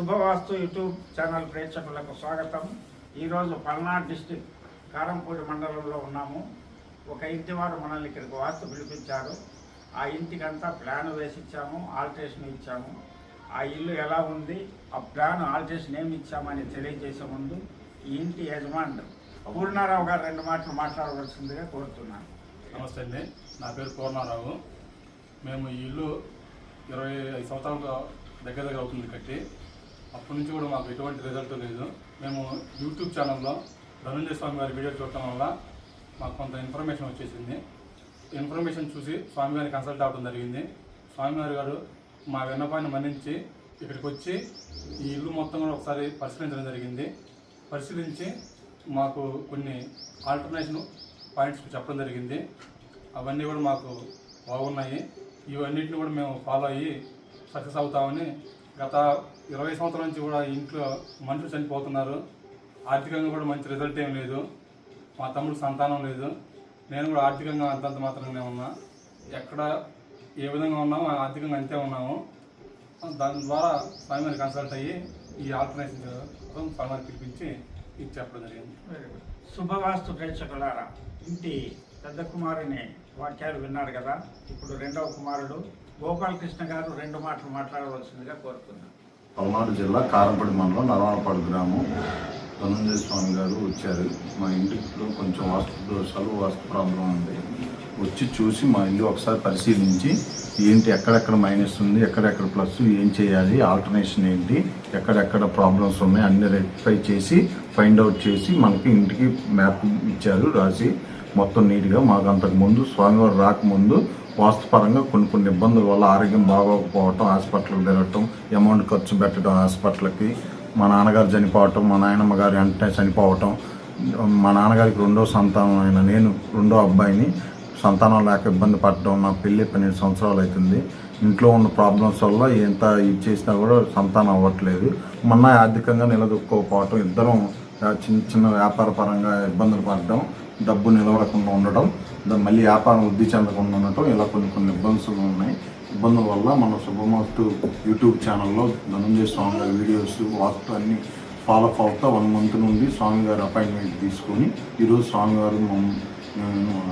శుభవాస్తు YouTube channel ప్రేక్షకులకు స్వాగతం. ఈరోజు పల్నాడు డిస్టిక్ కారంపూడి మండలంలో ఉన్నాము. ఒక ఇంటి వారు మనల్ని ఇక్కడికి వాస్తు పిలిపించారు. ఆ ఇంటికంతా ప్లాన్ వేసి ఇచ్చాము ఆల్టరేషన్ ఇచ్చాము. ఆ ఇల్లు ఎలా ఉంది ఆ ప్లాన్ ఆల్టరేషన్ ఏమి ఇచ్చామని తెలియజేసే ముందు ఈ ఇంటి యజమానులు పూర్ణారావు గారు రెండు మాటలు మాట్లాడవలసిందిగా కోరుతున్నాను. నమస్తే అండి. నా పేరు పూర్ణారావు. మేము ఈ ఇల్లు ఇరవై ఐదు సంవత్సరాలుగా దగ్గర దగ్గర అవుతుంది కట్టి. అప్పటి నుంచి కూడా మాకు ఎటువంటి రిజల్ట్ లేదు. మేము యూట్యూబ్ ఛానల్లో ధనంజయ స్వామి గారి వీడియో చూడటం వల్ల మాకు కొంత ఇన్ఫర్మేషన్ వచ్చేసింది. ఇన్ఫర్మేషన్ చూసి స్వామివారిని కన్సల్ట్ అవ్వడం జరిగింది. స్వామివారి గారు మా విన్నపాన్ని మన్నించి ఇక్కడికి వచ్చి ఈ ఇల్లు మొత్తం కూడా ఒకసారి పరిశీలించడం జరిగింది. పరిశీలించి మాకు కొన్ని ఆల్టర్నేషన్ పాయింట్స్ చెప్పడం జరిగింది. అవన్నీ కూడా మాకు బాగున్నాయి. ఇవన్నిటిని కూడా మేము ఫాలో అయ్యి సక్సెస్ అవుతామని గత ఇరవై సంవత్సరాల నుంచి కూడా ఇంట్లో మనుషులు చనిపోతున్నారు. ఆర్థికంగా కూడా మంచి రిజల్ట్ ఏం లేదు. మా తమ్ముడు సంతానం లేదు. నేను కూడా ఆర్థికంగా అంతంత మాత్రంగానే ఉన్నా. ఎక్కడ ఏ విధంగా ఉన్నామో ఆర్థికంగా అంతే ఉన్నాము. దాని ద్వారా స్వామిని కన్సల్ట్ అయ్యి ఈ ఆల్టర్నేషన్ కోసం స్వామిని పిలిపించి ఇది చెప్పడం జరిగింది. శుభవాస్తు ప్రేక్షకులారా ఇంటి పెద్ద కుమారుని వాక్యాలు విన్నారు కదా? ఇప్పుడు రెండవ కుమారుడు గోపాలకృష్ణ గారు రెండు మాటలు మాట్లాడవలసిందిగా కోరుతున్నాను పల్నాడు జిల్లా కారంపడి మండలం నరవాడపాడు గ్రామం. ధనంజయ స్వామి గారు వచ్చారు. మా ఇంటిలో కొంచెం వాస్తు దోషాలు వాస్తు ప్రాబ్లం ఉంది. వచ్చి చూసి మా ఇల్లు ఒకసారి పరిశీలించి ఏంటి ఎక్కడెక్కడ మైనస్ ఉంది ఎక్కడెక్కడ ప్లస్ ఏం చేయాలి ఆల్టర్నేషన్ ఏంటి ఎక్కడెక్కడ ప్రాబ్లమ్స్ ఉన్నాయి అన్ని రెక్టిఫై చేసి ఫైండ్ అవుట్ చేసి మనకి ఇంటికి మ్యాప్ ఇచ్చారు రాసి మొత్తం నీట్గా మాకు అంతకుముందు స్వామివారు రాకముందు వాస్తుపరంగా కొన్ని కొన్ని ఇబ్బందుల వల్ల ఆరోగ్యం బాగోకపోవటం హాస్పిటల్కి తిరగటం అమౌంట్ ఖర్చు పెట్టడం హాస్పిటల్కి మా నాన్నగారు చనిపోవటం మా నాయనమ్మ గారు వెంటనే చనిపోవటం మా నాన్నగారికి రెండో సంతానం అయిన నేను రెండో అబ్బాయిని సంతానం లేక ఇబ్బంది పడటం నా పెళ్ళి పన్నెండు సంవత్సరాలు అవుతుంది. ఇంట్లో ఉన్న ప్రాబ్లమ్స్ వల్ల ఎంత ఇది చేసినా కూడా సంతానం అవ్వట్లేదు. మొన్న ఆర్థికంగా నిలదొక్కుకోకపోవటం ఇద్దరం చిన్న చిన్న వ్యాపార పరంగా ఇబ్బందులు పడడం డబ్బు నిలవడకుండా ఉండడం మళ్ళీ వ్యాపారం వృద్ధి చెందకుండా ఉండటం ఇలా కొన్ని కొన్ని ఇబ్బందులు ఉన్నాయి. ఇబ్బందుల వల్ల మన శుభమస్తు యూట్యూబ్ ఛానల్లో ధనంజయ స్వామి గారి వీడియోస్ వాస్తు అన్ని ఫాలో అప్ అవుతా వన్ మంత్ నుండి స్వామి గారి అపాయింట్మెంట్ తీసుకొని ఈరోజు స్వామి గారు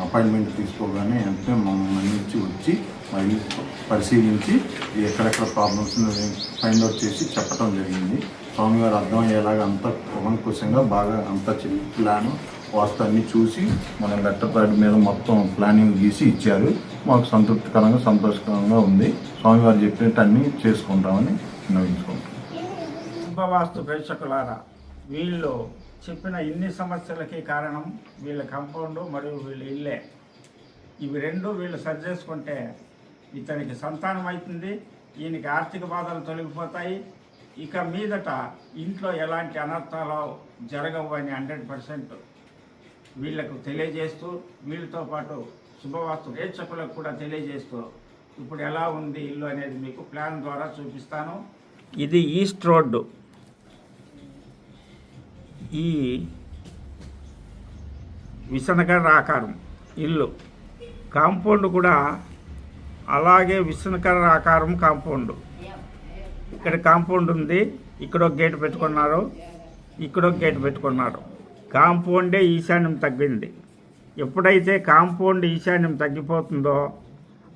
అపాయింట్మెంట్ తీసుకోగానే వెంటనే మమ్మల్ని నుంచి వచ్చి మరి పరిశీలించి ఎక్కడెక్కడ ప్రాబ్లమ్స్ ఫైండ్ అవుట్ చేసి చెప్పడం జరిగింది. స్వామివారు అర్థమయ్యేలాగా అంత కులంకుశంగా బాగా అంత ప్లాను వాస్తు అన్ని చూసి మన లెటర్ ప్యాడ్ మీద మొత్తం ప్లానింగ్ గీసి ఇచ్చారు. మాకు సంతృప్తికరంగా సంతోషకరంగా ఉంది. స్వామివారు చెప్పినట్టు అన్నీ చేసుకుంటామని విన్నవించుకుంటాం కుంభవాస్తు ప్రేక్షకులారా వీళ్ళు చెప్పిన ఇన్ని సమస్యలకి కారణం వీళ్ళ కంపౌండ్ మరియు వీళ్ళ ఇల్లే. ఇవి రెండు వీళ్ళు సరి చేసుకుంటే ఇతనికి సంతానం అవుతుంది ఈయనకి ఆర్థిక బాధలు తొలగిపోతాయి. ఇక మీదట ఇంట్లో ఎలాంటి అనర్థాలు జరగవు అని హండ్రెడ్ పర్సెంట్ వీళ్ళకు తెలియజేస్తూ వీళ్ళతో పాటు శుభవాస్తు ప్రేక్షకులకు కూడా తెలియజేస్తూ ఇప్పుడు ఎలా ఉంది ఇల్లు అనేది మీకు ప్లాన్ ద్వారా చూపిస్తాను. ఇది ఈస్ట్ రోడ్డు ఈ విసనకర ఆకారం ఇల్లు. కాంపౌండ్ కూడా అలాగే విసనకర ఆకారం కాంపౌండ్. ఇక్కడ కాంపౌండ్ ఉంది. ఇక్కడ ఒక గేట్ పెట్టుకున్నారు. ఇక్కడ ఒక గేట్ పెట్టుకున్నారు. కాంపౌండే ఈశాన్యం తగ్గింది. ఎప్పుడైతే కాంపౌండ్ ఈశాన్యం తగ్గిపోతుందో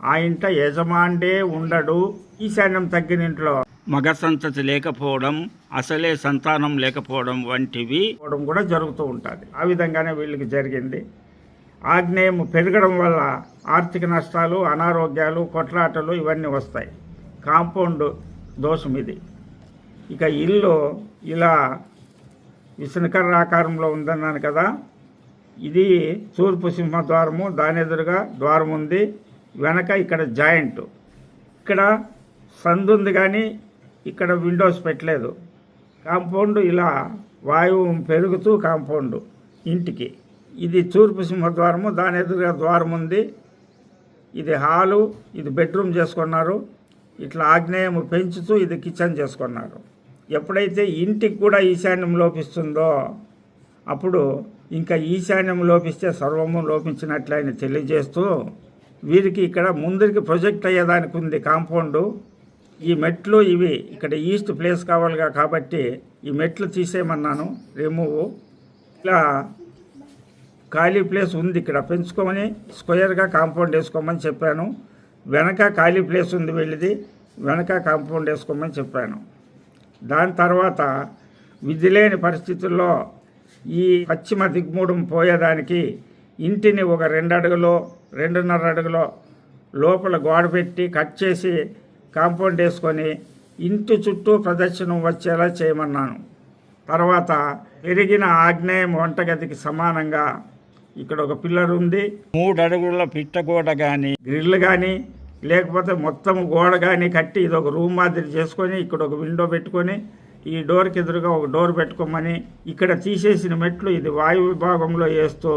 ఆ ఇంట యజమాండే ఉండడు ఈశాన్యం తగ్గిన ఇంట్లో. మగ సంతతి లేకపోవడం అసలే సంతానం లేకపోవడం వంటివి కూడా జరుగుతూ ఉంటుంది. ఆ విధంగానే వీళ్ళకి జరిగింది. ఆగ్నేయం పెరగడం వల్ల ఆర్థిక నష్టాలు అనారోగ్యాలు కొట్లాటలు ఇవన్నీ వస్తాయి. కాంపౌండ్ దోషం ఇది. ఇక ఇల్లు ఇలా విసనకర్ర ఆకారంలో ఉందన్నాను కదా. ఇది తూర్పు సింహద్వారము దాని ఎదురుగా ద్వారం ఉంది వెనక ఇక్కడ జాయింట్. ఇక్కడ సందు ఉంది కానీ ఇక్కడ విండోస్ పెట్టలేదు. కాంపౌండ్ ఇలా వాయువు పెరుగుతూ కాంపౌండ్ ఇంటికి. ఇది తూర్పు సింహద్వారము దాని ఎదురుగా ద్వారం ఉంది. ఇది హాలు ఇది బెడ్రూమ్ చేసుకున్నారు. ఇట్లా ఆగ్నేయము పెంచుతూ ఇది కిచెన్ చేసుకున్నారు. ఎప్పుడైతే ఇంటికి కూడా ఈశాన్యం లోపిస్తుందో అప్పుడు ఇంకా ఈశాన్యం లోపిస్తే సర్వము లోపించినట్లయిన తెలియజేస్తూ వీరికి ఇక్కడ ముందరికి ప్రొజెక్ట్ అయ్యేదానికి ఉంది కాంపౌండు. ఈ మెట్లు ఇవి ఇక్కడ ఈస్ట్ ప్లేస్ కావాలిగా కాబట్టి ఈ మెట్లు తీసేయమన్నాను రిమూవ్. ఇలా ఖాళీ ప్లేస్ ఉంది ఇక్కడ పెంచుకోమని స్క్వేర్గా కాంపౌండ్ వేసుకోమని చెప్పాను. వెనక ఖాళీ ప్లేస్ ఉంది వెళ్ళిది వెనక కాంపౌండ్ వేసుకోమని చెప్పాను. దాని తర్వాత విధి లేని పరిస్థితుల్లో ఈ పశ్చిమ దిగ్మూడం పోయేదానికి ఇంటిని ఒక రెండు అడుగులో రెండున్నర అడుగులో లోపల గోడ పెట్టి కట్ చేసి కాంపౌండ్ వేసుకొని ఇంటి చుట్టూ ప్రదర్శనం వచ్చేలా చేయమన్నాను. తర్వాత పెరిగిన ఆగ్నేయం వంటగదికి సమానంగా ఇక్కడ ఒక పిల్లర్ ఉంది. మూడు అడుగుల పిట్ట గోడ కానీ గ్రిల్ కానీ లేకపోతే మొత్తం గోడ కానీ కట్టి ఇది ఒక రూమ్ మాదిరి చేసుకొని ఇక్కడ ఒక విండో పెట్టుకొని ఈ డోర్కి ఎదురుగా ఒక డోర్ పెట్టుకోమని ఇక్కడ తీసేసిన మెట్లు ఇది వాయు విభాగంలో వేస్తూ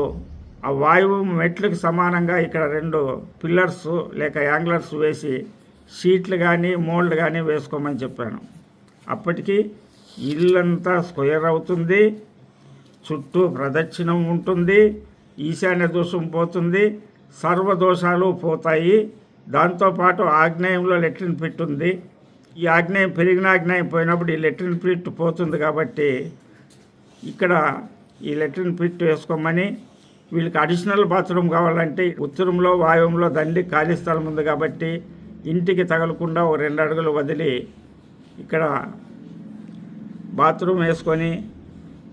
ఆ వాయువు మెట్లకు సమానంగా ఇక్కడ రెండు పిల్లర్స్ లేక యాంగ్లర్స్ వేసి షీట్లు కానీ మోల్డ్ కానీ వేసుకోమని చెప్పాను. అప్పటికి ఇల్లంతా స్క్వేర్ అవుతుంది చుట్టూ ప్రదక్షిణం ఉంటుంది ఈశాన్య దోషం పోతుంది సర్వదోషాలు పోతాయి. దాంతోపాటు ఆగ్నేయంలో లెట్రిన్ పిట్ ఉంది. ఈ ఆగ్నేయం పెరిగిన ఆగ్నేయం పోయినప్పుడు ఈ లెట్రిన్ పిట్ పోతుంది కాబట్టి ఇక్కడ ఈ లెట్రిన్ పిట్ వేసుకోమని వీళ్ళకి అడిషనల్ బాత్రూమ్ కావాలంటే ఉత్తరంలో వాయువంలో దండి ఖాళీ స్థలం ఉంది కాబట్టి ఇంటికి తగలకుండా ఓ రెండు అడుగులు వదిలి ఇక్కడ బాత్రూమ్ వేసుకొని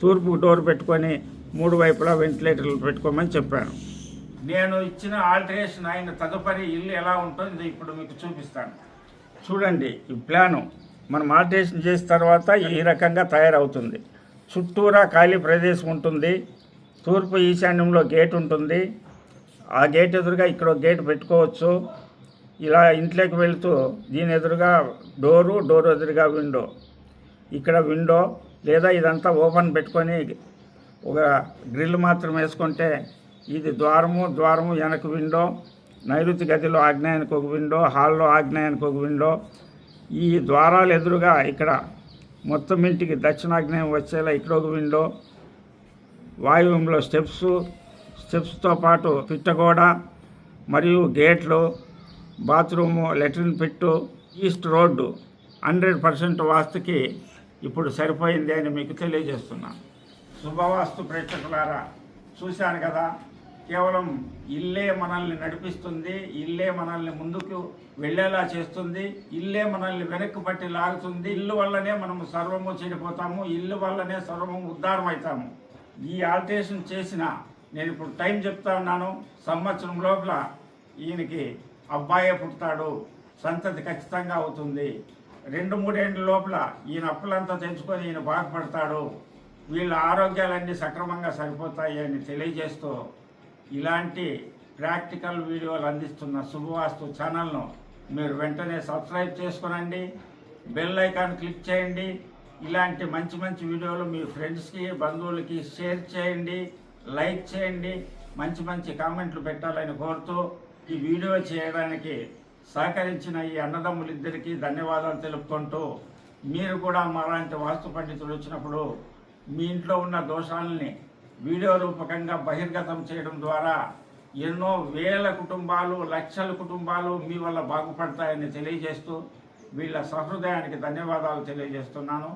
తూర్పు డోర్ పెట్టుకొని మూడు వైపులా వెంటిలేటర్లు పెట్టుకోమని చెప్పాను. నేను ఇచ్చిన ఆల్టరేషన్ అయిన తదుపరి ఇల్లు ఎలా ఉంటుందో ఇప్పుడు మీకు చూపిస్తాను. చూడండి ఈ ప్లాను. మనం ఆల్టరేషన్ చేసిన తర్వాత ఈ రకంగా తయారవుతుంది. చుట్టూరా ఖాళీ ప్రదేశం ఉంటుంది. తూర్పు ఈశాన్యంలో గేట్ ఉంటుంది. ఆ గేట్ ఎదురుగా ఇక్కడ గేట్ పెట్టుకోవచ్చు. ఇలా ఇంట్లోకి వెళ్తూ దీని ఎదురుగా డోరు డోర్ ఎదురుగా విండో. ఇక్కడ విండో లేదా ఇదంతా ఓపెన్ పెట్టుకొని ఒక గ్రిల్ మాత్రం వేసుకుంటే ఇది ద్వారము ద్వారము వెనక విండో నైరుతి గదిలో ఆగ్నేయానికి ఒక విండో హాల్లో ఆగ్నేయానికి ఒక విండో. ఈ ద్వారాలు ఎదురుగా ఇక్కడ మొత్తం ఇంటికి దక్షిణాగ్నేయం వచ్చేలా ఇక్కడ ఒక విండో వాయువ్యంలో స్టెప్స్ స్టెప్స్తో పాటు పిట్టగోడ మరియు గేట్లు బాత్రూము లెట్రిన్ పెట్టు ఈస్ట్ రోడ్డు. హండ్రెడ్ పర్సెంట్ వాస్తుకి ఇప్పుడు సరిపోయింది అని మీకు తెలియజేస్తున్నాను శుభవాస్తు ప్రేక్షకులారా చూశాను కదా కేవలం ఇల్లే మనల్ని నడిపిస్తుంది ఇల్లే మనల్ని ముందుకు వెళ్ళేలా చేస్తుంది ఇల్లే మనల్ని వెనక్కి పట్టి లాగుతుంది. ఇల్లు వల్లనే మనము సర్వము చెడిపోతాము ఇల్లు వల్లనే సర్వము ఉద్ధారం అవుతాము ఈ ఆల్టరేషన్ చేసిన నేను ఇప్పుడు టైం చెప్తా ఉన్నాను. సంవత్సరం లోపల ఈయనకి అబ్బాయే పుడతాడు సంతతి ఖచ్చితంగా అవుతుంది. రెండు మూడేళ్ళ లోపల ఈయన అప్పులంతా తెంచుకొని ఈయన బాధపడతాడు. వీళ్ళ ఆరోగ్యాలన్నీ సక్రమంగా సరిపోతాయి అని తెలియజేస్తూ ఇలాంటి ప్రాక్టికల్ వీడియోలు అందిస్తున్న శుభవాస్తు ఛానల్ను మీరు వెంటనే సబ్స్క్రైబ్ చేసుకునండి. బెల్ ఐకాన్ క్లిక్ చేయండి. ఇలాంటి మంచి మంచి వీడియోలు మీ ఫ్రెండ్స్కి బంధువులకి షేర్ చేయండి. లైక్ చేయండి. మంచి మంచి కామెంట్లు పెట్టాలని కోరుతూ ఈ వీడియో చేయడానికి సహకరించిన ఈ అన్నదమ్ములిద్దరికీ ధన్యవాదాలు తెలుపుకుంటూ మీరు కూడా మాలాంటి వాస్తు పండితులు వచ్చినప్పుడు మీ ఇంట్లో ఉన్న దోషాలని వీడియో రూపకంగా బహిర్గతం చేయడం ద్వారా ఎన్నో వేల కుటుంబాలు లక్షల కుటుంబాలు మీ వల్ల బాగుపడతాయని తెలియజేస్తూ వీళ్ళ సహృదయానికి ధన్యవాదాలు తెలియజేస్తున్నాను.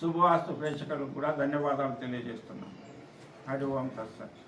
శుభవాస్తు ప్రేక్షకులకు కూడా ధన్యవాదాలు తెలియజేస్తున్నాను. హరి ఓం తత్సత్.